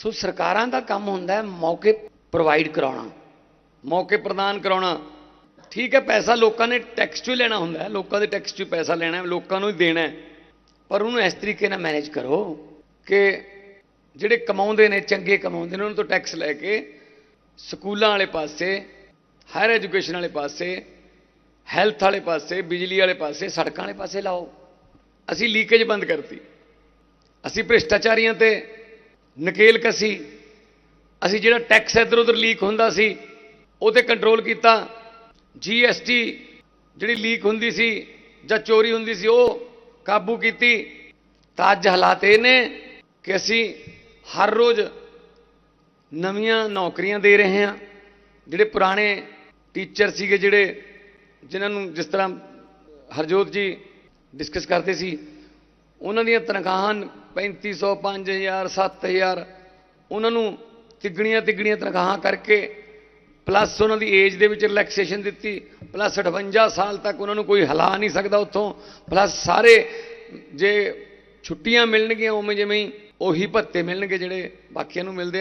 ਸੋ ਸਰਕਾਰਾਂ ਦਾ ਕੰਮ ਹੁੰਦਾ ਹੈ ਮੌਕੇ ਪ੍ਰੋਵਾਈਡ ਕਰਾਉਣਾ, ਮੌਕੇ ਪ੍ਰਦਾਨ ਕਰਾਉਣਾ। ਠੀਕ ਹੈ, ਪੈਸਾ ਲੋਕਾਂ ਨੇ ਟੈਕਸ ਚੋਂ ਹੀ ਲੈਣਾ ਹੁੰਦਾ ਹੈ, ਲੋਕਾਂ ਦੇ ਟੈਕਸ ਚੋਂ ਹੀ ਪੈਸਾ ਲੈਣਾ ਹੈ, ਲੋਕਾਂ ਨੂੰ ਹੀ ਦੇਣਾ ਹੈ। ਪਰ ਉਹਨੂੰ ਇਸ ਤਰੀਕੇ ਨਾਲ ਮੈਨੇਜ ਕਰੋ ਕਿ ਜਿਹੜੇ ਕਮਾਉਂਦੇ ਨੇ, ਚੰਗੇ ਕਮਾਉਂਦੇ ਨੇ, ਉਹਨਾਂ ਤੋਂ ਟੈਕਸ ਲੈ ਕੇ ਸਕੂਲਾਂ ਵਾਲੇ ਪਾਸੇ ਹਾਇਰ ਐਜੂਕੇਸ਼ਨ ਵਾਲੇ ਪਾਸੇ ਹੈਲਥ ਵਾਲੇ ਪਾਸੇ, ਬਿਜਲੀ ਵਾਲੇ ਪਾਸੇ, ਸੜਕਾਂ ਵਾਲੇ ਪਾਸੇ ਲਾਓ। ਅਸੀਂ ਲੀਕੇਜ ਬੰਦ ਕਰਤੀ। ਅਸੀਂ ਭ੍ਰਿਸ਼ਟਾਚਾਰੀਆਂ ਤੇ ਨਕੇਲ ਕਸੀ। ਅਸੀਂ ਜਿਹੜਾ ਟੈਕਸ ਇੱਧਰ ਉੱਧਰ ਲੀਕ ਹੁੰਦਾ ਸੀ ਉਹ ਤੇ ਕੰਟਰੋਲ ਕੀਤਾ ਜੀਐਸਟੀ ਜਿਹੜੀ ਲੀਕ ਹੁੰਦੀ ਸੀ ਜਾਂ ਚੋਰੀ ਹੁੰਦੀ ਸੀ, ਉਹ ਕਾਬੂ ਕੀਤੀ। ਤਾਂ ਅੱਜ ਹਾਲਾਤ ਇਹ ਨੇ ਕਿ ਅਸੀਂ ਹਰ ਰੋਜ਼ ਨਵੀਆਂ ਨੌਕਰੀਆਂ ਦੇ ਰਹੇ ਹਾਂ। ਜਿਹੜੇ ਪੁਰਾਣੇ ਟੀਚਰ ਸੀਗੇ, ਜਿਹੜੇ ਜਿਨ੍ਹਾਂ ਨੂੰ ਜਿਸ ਤਰ੍ਹਾਂ ਹਰਜੋਤ ਜੀ ਡਿਸਕਸ ਕਰਦੇ ਸੀ, ਉਹਨਾਂ ਦੀਆਂ ਤਨਖਾਹਾਂ 3500 5000 7000 ਉਹਨਾਂ ਨੂੰ ਤਿੱਗਣੀਆਂ ਤਿੱਗਣੀਆਂ ਤਨਖਾਹਾਂ ਕਰਕੇ ਪਲੱਸ ਉਹਨਾਂ ਦੀ ਏਜ ਦੇ ਵਿੱਚ ਰਿਲੈਕਸੇਸ਼ਨ ਦਿੱਤੀ ਪਲੱਸ 58 ਸਾਲ ਤੱਕ ਉਹਨਾਂ ਨੂੰ ਕੋਈ ਹਿਲਾ ਨਹੀਂ ਸਕਦਾ ਉੱਥੋਂ ਪਲੱਸ ਸਾਰੇ ਜੇ ਛੁੱਟੀਆਂ ਮਿਲਣਗੀਆਂ ਉਵੇਂ ਜਿਵੇਂ ਹੀ, ਉਹੀ ਭੱਤੇ ਮਿਲਣਗੇ ਜਿਹੜੇ ਬਾਕੀਆਂ ਨੂੰ ਮਿਲਦੇ ਆ